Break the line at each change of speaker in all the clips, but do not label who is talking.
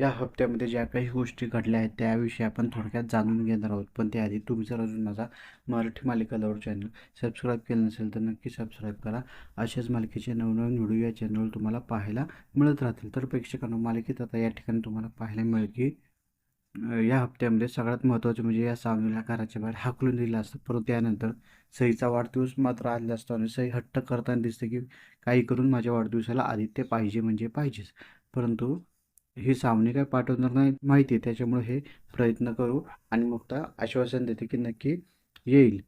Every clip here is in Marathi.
या हप्त्यामध्ये ज्या काही गोष्टी घडल्या आहेत त्याविषयी आपण थोडक्यात जाणून घेणार आहोत. पण त्याआधी तुम्ही जर अजून माझा मराठी मालिका लवर चॅनल सबस्क्राईब केलं नसेल तर नक्की सबस्क्राईब करा. अशाच मालिकेचे नवनवीन व्हिडिओ या चॅनलवर तुम्हाला पाहायला मिळत राहतील. तर प्रेक्षकांनो मालिकेत आता या ठिकाणी तुम्हाला पाहायला मिळेल की या हप्त्यामध्ये सगळ्यात महत्त्वाचं म्हणजे या सावनीला घराच्या बाहेर हाकलून दिलं असतं. परंतु त्यानंतर सईचा वाढदिवस मात्र आलेला असतो आणि सई हट्ट करताना दिसते की काही करून माझ्या वाढदिवसाला आदित्य पाहिजे म्हणजे पाहिजेच. परंतु ही सावनी काय पाठवणार नाही माहिती आहे. त्याच्यामुळे हे प्रयत्न करू आणि मग आश्वासन देते की नक्की येईल.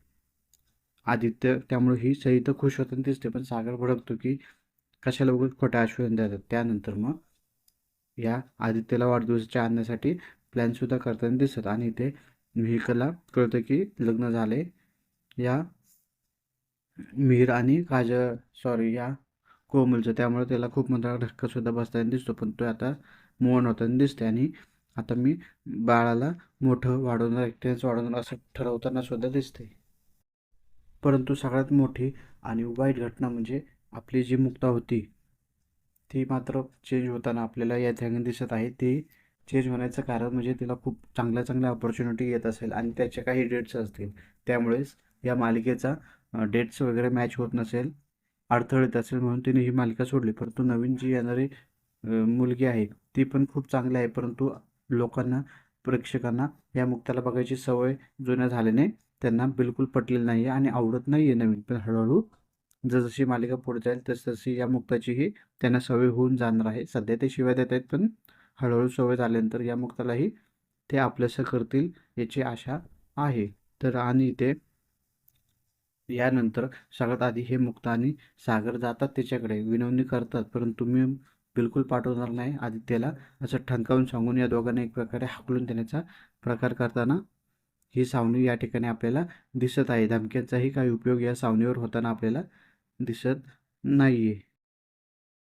आदित्य त्यामुळे ही सई तर खुश होताना दिसते पण सागर भडकतो की कशाला लवकर खोटं आश्वासन देतात. त्यानंतर मग या आदित्यला वाढदिवसाच्या आणण्यासाठी प्लॅनसुद्धा करताना दिसत आणि ते मिहिकला कळतं की लग्न झाले या मिहीर आणि काज सॉरी या कोमलचं त्यामुळे त्याला खूप मोठा धक्कासुद्धा बसताना दिसतो. पण तो आता मोहन होताना दिसते आणि आता मी बाळाला मोठं वाढवणार एकट्याच वाढवणार असं ठरवताना सुद्धा दिसते परंतु सगळ्यात मोठी आणि वाईट घटना म्हणजे आपली जी मुक्ता होती ती मात्र चेंज होताना आपल्याला या ठिकाणी दिसत आहे. ती चेंज होण्याचं कारण म्हणजे तिला खूप चांगल्या चांगल्या ऑपॉर्च्युनिटी येत असेल आणि त्याच्या काही डेट्स असतील. त्यामुळेच या मालिकेचा डेट्स वगैरे मॅच होत नसेल. अडथळ येत असेल म्हणून तिने ही मालिका सोडली. परंतु नवीन जी येणारी मुलगी आहे ती पण खूप चांगली आहे. परंतु लोकांना प्रेक्षकांना या मुक्ताला बघायची सवय जुन्या झाल्याने त्यांना बिलकुल पटलेली नाही आहे आणि आवडत नाही आहे नवीन. पण हळूहळू जसजशी मालिका पुढे जाईल तसतशी या मुक्ताचीही त्यांना सवय होऊन जाणार आहे. सध्या ते शिवाय देत आहेत पण हळूहळू सवय झाल्यानंतर या मुक्तालाही ते आपलंसं करतील याची आशा आहे. तर आणि ते यानंतर सगळ्यात आधी हे मुक्त आणि सागर जातात त्याच्याकडे विनवणी करतात. परंतु मी बिलकुल पाठवणार नाही. आदित्यला असं ठणकावून सांगून या दोघांना एक प्रकारे हाकलून देण्याचा प्रकार करताना ही सावणी या ठिकाणी आपल्याला दिसत आहे. धमक्यांचाही काही उपयोग या सावणीवर होताना आपल्याला दिसत नाही आहे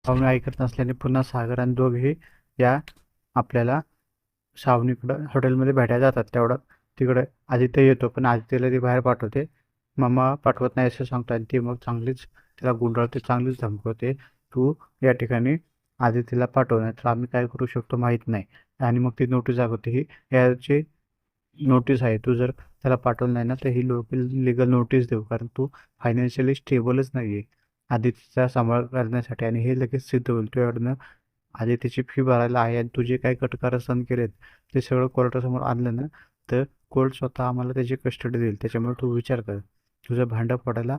सावणी ऐकत नसल्याने पुन्हा सागर आणि दोघे या आपल्याला सावनीकडं हॉटेलमध्ये भेटायला जातात. तेवढं तिकडे आदित्य येतो पण आदित्यला ती बाहेर पाठवते. मामा पाठवत नाही असं सांगतात आणि ती मग चांगलीच त्याला गुंडाळते चांगलीच धमकवते. तू या ठिकाणी आदित्यला पाठव नाही तर आम्ही काय करू शकतो माहीत नाही. आणि मग ती नोटीस दाखवते ही याची नोटीस आहे तू जर त्याला पाठवलं नाही ना तर ही लोकल लिगल नोटीस देऊ. कारण तू फायनान्शियली स्टेबलच नाही आहे आदित्यचा सांभाळ करण्यासाठी आणि हे लगेच सिद्ध होईल. तुझ्याकडनं आदित्यची फी भरायला आहे आणि तुझे काही कटकार सण केलेत ते सगळं कोर्टासमोर आणलं ना तर कोर्ट स्वतः आम्हाला त्याची कस्टडी देईल. त्याच्यामुळे तू विचार कर. तुझं भांडं पडायला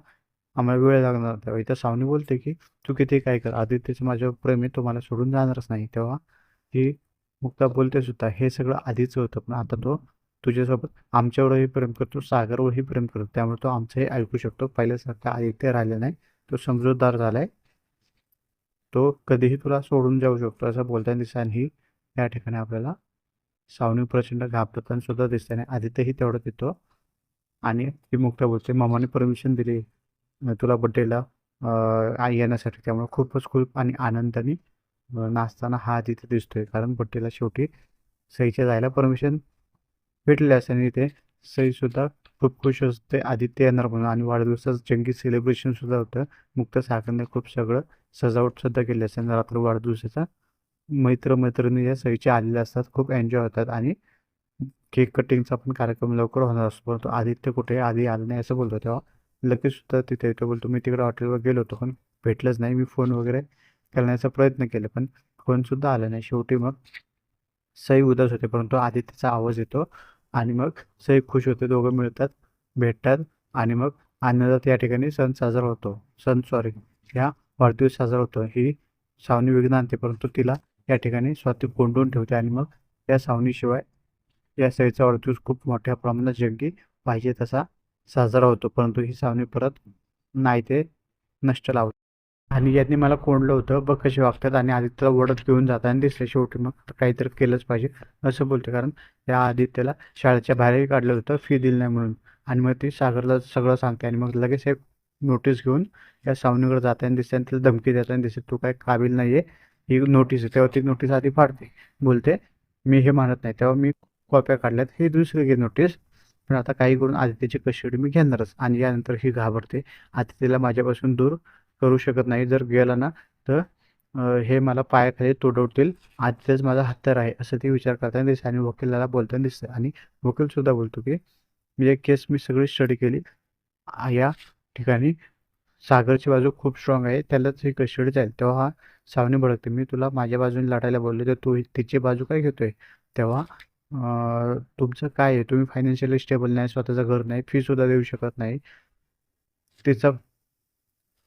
आम्हाला वेळ लागणार तेव्हा इथं सावनी बोलते की तू किती काय कर? आदित्यचं माझ्या प्रेम आहे तो मला सोडून जाणारच नाही. तेव्हा ही मुक्ता बोलते सुद्धा हे सगळं आधीच होतं पण आता तो तुझ्यासोबत आमच्यावरही प्रेम करतो सागरवरही प्रेम करतो. त्यामुळे तो आमचंही ऐकू शकतो. पहिल्यासारखा आदित्य राहिला नाही. तो समजूतदार झालाय. तो कधीही तुला सोडून जाऊ शकतो. असं बोलताना दिसत आणि ही या ठिकाणी आपल्याला सावनी प्रचंड घाबरताना सुद्धा दिसते आणि आदित्यही तेवढं येतो. आणि ती मुक्ता बोलते मामाने परमिशन दिली तुला बड्डेला येण्यासाठी. त्यामुळे खूपच खूप आणि आनंदाने नाचताना हा तिथे दिसतोय. कारण बड्डेला शेवटी सईच्या जायला परमिशन भेटले असल्याने आणि ते सईसुद्धा खूप खुश असते. आदित्य येणार म्हणून आणि वाढदिवसाचं जंगी सेलिब्रेशन सुद्धा होतं. मुक्त साखरने खूप सगळं सजावट सुद्धा केली असते. आणि रात्र वाढदिवसाचा मैत्र मैत्रिणी या सईच्या आलेल्या असतात. खूप एन्जॉय होतात आणि केक कटिंगचा पण कार्यक्रम लवकर होणार असतो परंतु आदित्य कुठे आधी आलं नाही असं बोलतो तेव्हा. लगेच सुद्धा तिथे येतो बोलतो मी तिकडे हॉटेलवर गेलो होतो पण भेटलंच नाही. मी फोन वगैरे करण्याचा प्रयत्न केला पण फोनसुद्धा आला नाही. शेवटी मग सई उदास होते परंतु आदित्यचा आवाज येतो आणि मग सई खुश होते. दोघं मिळतात भेटतात आणि मग आनंदात या ठिकाणी सण साजरा होतो. सण सॉरी ह्या वाढदिवस साजरा होतो. ही सावनी विघ्न आणते परंतु तिला या ठिकाणी स्वतः कोंडून ठेवते आणि मग या सावनीशिवाय या सईचा वाढदिवस खूप मोठ्या प्रमाणात जंगी पाहिजे तसा साजरा होतो परंतु ही सावनी परत नाही ते नष्ट लावते. आणि यांनी मला कोंडलं होतं बघ कसे वागतात आणि आदित्यला ओढत घेऊन जाताना दिसले शेवटी मग काहीतरी केलंच पाहिजे असं बोलते. कारण त्या आदित्यला शाळेच्या बाहेरही काढलं होतं फी दिली नाही म्हणून. आणि मग ती सागरला सगळं सांगते आणि मग लगेच एक नोटीस घेऊन या सावनीकडे जाताना दिसते आणि तिला धमकी देताना दिसते तू काय काबिल नाही आहे ही नोटीस आहे तेव्हा ती नोटीस आधी फाडते बोलते मी हे मानत नाही. तेव्हा मी कॉप्या काढल्यात. ही दुसरी घे नोटीस पण आता काही करून आदित्यची कस्टडी मी घेणारच. आणि यानंतर ही घाबरते. आदित्यला माझ्यापासून दूर करू शकत नाही. जर गेला ना तर हे मला पायाखाली तुडवतील. आदित्यच माझा हत्यार आहे असं ते विचार करताना दिसते आणि वकिलाला बोलताना दिसते. आणि वकील सुद्धा बोलतो की म्हणजे एक केस मी सगळी स्टडी केली. या ठिकाणी सागरची बाजू खूप स्ट्रॉंग आहे. त्यालाच ही कस्टडी जाईल तेव्हा हा सावनी भडकते. मी तुला माझ्या बाजूने लढायला बोलले तर तू तिची बाजू काय घेतोय? तेव्हा तुमचं काय आहे? तुम्ही फायनान्शियली स्टेबल नाही स्वतःचं घर नाही फी सुद्धा देऊ शकत नाही. तिचं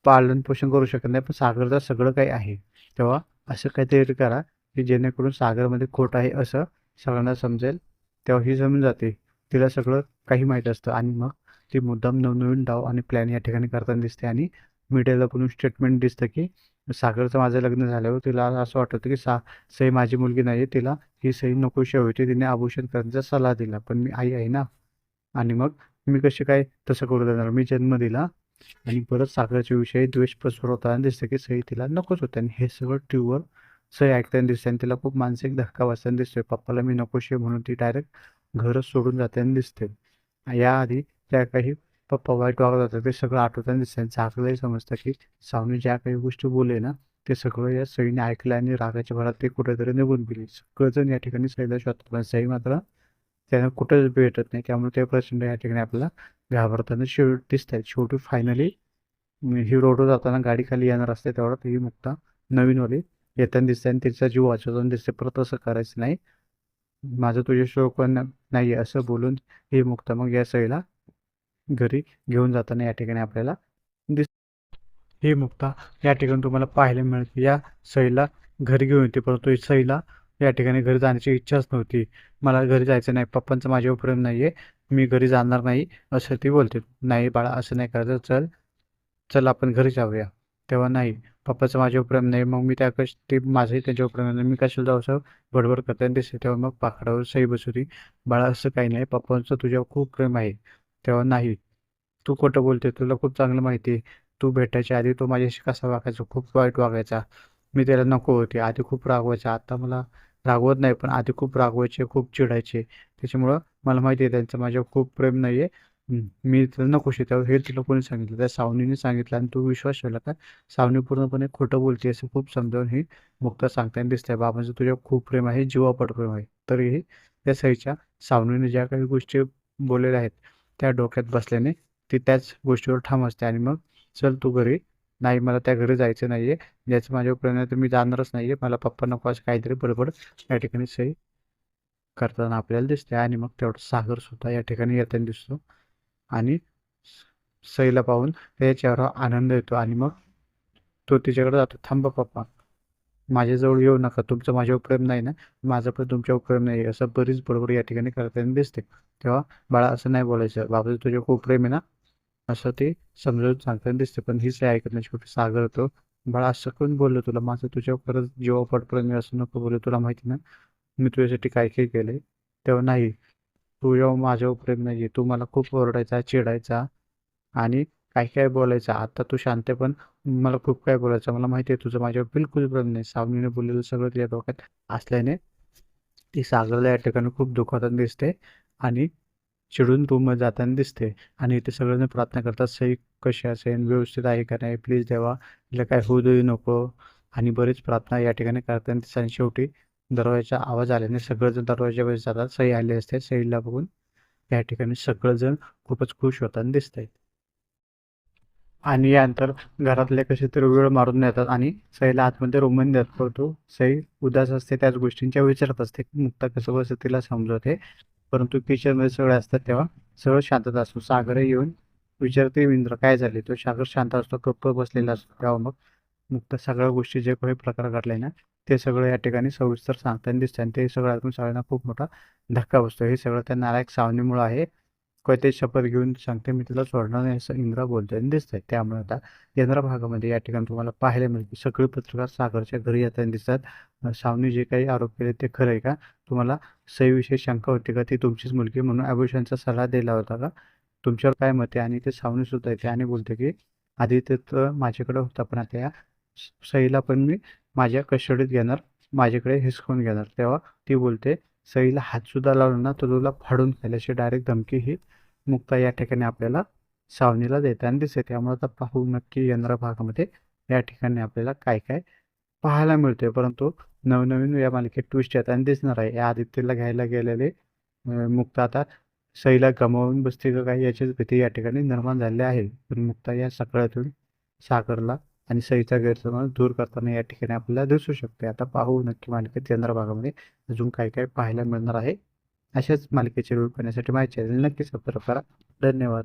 पालन पोषण करू शकत नाही पण सागरचं सगळं काही आहे. तेव्हा असं काहीतरी करा की जेणेकरून सागरमध्ये खोट आहे असं सगळ्यांना समजेल तेव्हा ही जमून जाते. तिला सगळं काही माहीत असतं. आणि मग ती मुद्दाम नवनवीन डाव आणि प्लॅन या ठिकाणी करताना दिसते. आणि मीडियाला पण स्टेटमेंट दिसतं की सागरचं माझं लग्न झाल्यावर तिला असं वाटतं की सा सई माझी मुलगी नाही आहे तिला ही सही नकोशी होती तिने आभूषण करण्याचा सल्ला दिला. पण मी आई आहे ना. आणि मग मी कशी काय तसं करू देणार? मी जन्म दिला आणि परत सागराच्या विषयी द्वेष पसरवताना दिसतं की सई तिला नकोच होते. आणि हे सगळं ट्यूबवर सई ऐकताना दिसते आणि तिला खूप मानसिक धक्का वाचताना दिसतोय. पप्पाला मी नकोशी आहे म्हणून ती डायरेक्ट घरच सोडून जाताना दिसते. याआधी त्या काही पप्पा वाईट वागत होता ते सगळं आठवताना दिसतं आणि सागरलाही समजतं की सावनी ज्या काही गोष्टी बोले ना ते सगळं या सईने ऐकलं आणि रागाच्या भरात ते कुठेतरी निघून गेली. सगळंजण या ठिकाणी सईला शोधतात. पण सई मात्र त्यांना कुठेच भेटत नाही. त्यामुळे ते प्रचंड या ठिकाणी आपल्याला घाबरताना शेवट दिसत आहेत शेवटी फायनली ही रोडवर जाताना गाडी खाली येणार असते तेवढा ही मुक्ता नवीनवाली येताना दिसते आणि तिचा जीव वाचवताना दिसते. परत असं करायचं नाही. माझं तुझे कोण नाही आहे असं बोलून ही मुक्ता मग या सईला घरी घेऊन जाताना या ठिकाणी आपल्याला दिस ही मुक्ता या ठिकाणी तुम्हाला पाहायला मिळते. या सईला घरी घेऊन होती परंतु सईला या ठिकाणी घरी जाण्याची इच्छाच नव्हती. मला घरी जायचं नाही पप्पांचं माझ्यावर प्रेम नाही आहे मी घरी जाणार नाही असं ती बोलते. नाही बाळा असं नाही करायचं. चल चल आपण घरी जाऊया. तेव्हा नाही पप्पाचं माझ्यावर प्रेम नाही मग मी त्या कश ते माझंही त्यांच्यावर प्रेम नाही. मी कशाला जाऊ असं बडबड करताना दिसते. तेव्हा मग पाकडावर सई बसवती बाळा असं काही नाही पप्पांचं तुझ्यावर खूप प्रेम आहे. तेव्हा नाही तू खोटं बोलते तुला खूप चांगलं माहिती आहे. तू भेटायच्या आधी तो माझ्याशी कसा वागायचा? खूप वाईट वागायचा. मी त्याला नको होते. आधी खूप रागवायचा. आता मला रागवत नाही पण आधी खूप रागवायचे खूप चिडायचे. त्याच्यामुळं मला माहिती आहे त्यांचं माझ्यावर खूप प्रेम नाही आहे मी त्याला नकोशी त्यावर हे तिला कोणी सांगितलं? त्या सावनीने सांगितलं आणि तू विश्वास ठेवला का? सावनी पूर्णपणे खोटं बोलते असं खूप समजावून ही मुक्ता सांगताना दिसतंय. बाबांचं तुझ्यावर खूप प्रेम आहे जीवापट प्रेम आहे. तरीही त्या सईच्या सावनीने ज्या काही गोष्टी बोललेल्या आहेत त्या डोक्यात बसल्याने ती त्याच गोष्टीवर ठाम असते आणि मग चल तू घरी. नाही मला त्या घरी जायचं नाही आहे ज्याचं माझ्या प्रेम आहे तर मी जाणारच नाही आहे मला पप्पा नको असं काहीतरी बडबड या ठिकाणी सही करताना आपल्याला दिसते. आणि मग तेवढं सागर सुद्धा या ठिकाणी येताना दिसतो. आणि सईला पाहून त्याच्या चेहऱ्यावर आनंद येतो. आणि मग तो तिच्याकडे जातो. थांबा पप्पा. माझ्याजवळ येऊ नका. तुमचं माझ्यावर प्रेम नाही ना? माझं पण तुमच्यावर प्रेम नाही असं बरीच बरोबर या ठिकाणी करताना दिसते. तेव्हा बाळा असं नाही बोलायचं. बाबा तुझ्या खूप प्रेम आहे ना? असं ते समजावून सांगताना दिसते. पण हीच ऐकत नाही. सागर होतो. बाळा असं करून बोललो तुला? माझं तुझ्यावर खरंच जीवापट प्रेम असं नको बोललो तुला माहिती ना मी तुझ्यासाठी काय काय केलंय? तेव्हा नाही. तू जेव्हा माझ्यावर प्रेम नाही तू मला खूप ओरडायचा चिडायचा आणि काय काय बोलायचं. आता तू शांत आहे, पण मला खूप काय बोलायचं? मला माहिती आहे तुझं माझ्यावर बिलकुल प्रेम नाही. सावनीने बोललेलं सगळं तिच्या डोक्यात असल्याने ती सागरला या ठिकाणी खूप दुखावताना दिसते आणि चिडून रूममध्ये जाताना दिसते आणि इथे सगळेजण प्रार्थना करतात सई कशी असेल व्यवस्थित आहे का नाही प्लीज देवा तिला काय होऊ देऊ नको. आणि बरीच प्रार्थना या ठिकाणी करताना आणि शेवटी दरवाजाचा आवाज आल्याने सगळेजण दरवाजावर जातात. सई आली असते सईला बघून या ठिकाणी सगळेजण खूपच खुश होताना दिसत आहेत आणि यानंतर घरातले कसे तरी वेळ मारून येतात आणि सईला आतमध्ये रोमन देत करतो सई उदास असते त्याच गोष्टींच्या विचारत असते. मुक्ता कसं बसं तिला समजवते. परंतु किचनमध्ये सगळे असतात तेव्हा सगळं शांतता असतो. सागरही येऊन विचारते इंद्र काय झाले? तो सागर शांत असतो गप्प बसलेला असतो. तेव्हा मग. मुक्त सगळ्या गोष्टी जे काही प्रकार घडले ना ते सगळं या ठिकाणी सविस्तर सांगताना दिसतं आणि ते सगळं ऐकून सगळ्यांना खूप मोठा धक्का बसतो. हे सगळं त्या नारायक सावनीमुळे आहे. ते शपथ घेऊन सांगते मी तुला सोडणार नाही असं इंद्रा बोलतोय आणि दिसतंय. त्यामुळे आता यंद्रा भागामध्ये या ठिकाणी तुम्हाला पाहायला मिळते सगळे पत्रकार सागरच्या घरी येताना दिसतात. सावनी जे काही आरोप केले ते खरं आहे का? तुम्हाला सईविषयी शंका होती का? ती तुमचीच मुलगी म्हणून आभूषणचा सल्ला दिला होता का? तुमच्यावर काय मत आहे? आणि ते सावनी सुद्धा येते आणि बोलते की आधी ते तर माझ्याकडे होता पण आता या सईला पण मी माझ्या कस्टडीत घेणार माझ्याकडे हिसकून घेणार. तेव्हा ती बोलते सईला हातसुद्धा लावला ना तर तुला फाडून खायला अशी डायरेक्ट धमकी ही मुक्ता या ठिकाणी आपल्याला सावनीला देताना दिसते त्यामुळे आता पाहू नक्की येणाऱ्या भागामध्ये या ठिकाणी आपल्याला काय काय पाहायला मिळते परंतु नवनवीन या मालिकेत ट्विस्ट येताना दिसणार आहे. या आदित्यला घ्यायला गेलेले मुक्ता आता सईला गमावून बसते का काय याचीच भीती या ठिकाणी निर्माण झालेली आहे. पण मुक्ता या सगळ्यातून सागरला आणि सईचा गैरसमज दूर करताना या ठिकाणी आपल्याला दिसू शकते. आता पाहू नक्की मालिकेत यंत्रा भागामध्ये अजून काय काय पाहायला मिळणार आहे. अशाच मालिकेचे रूप करण्यासाठी माझ्या चॅनल नक्की सबस्क्राईब करा. धन्यवाद.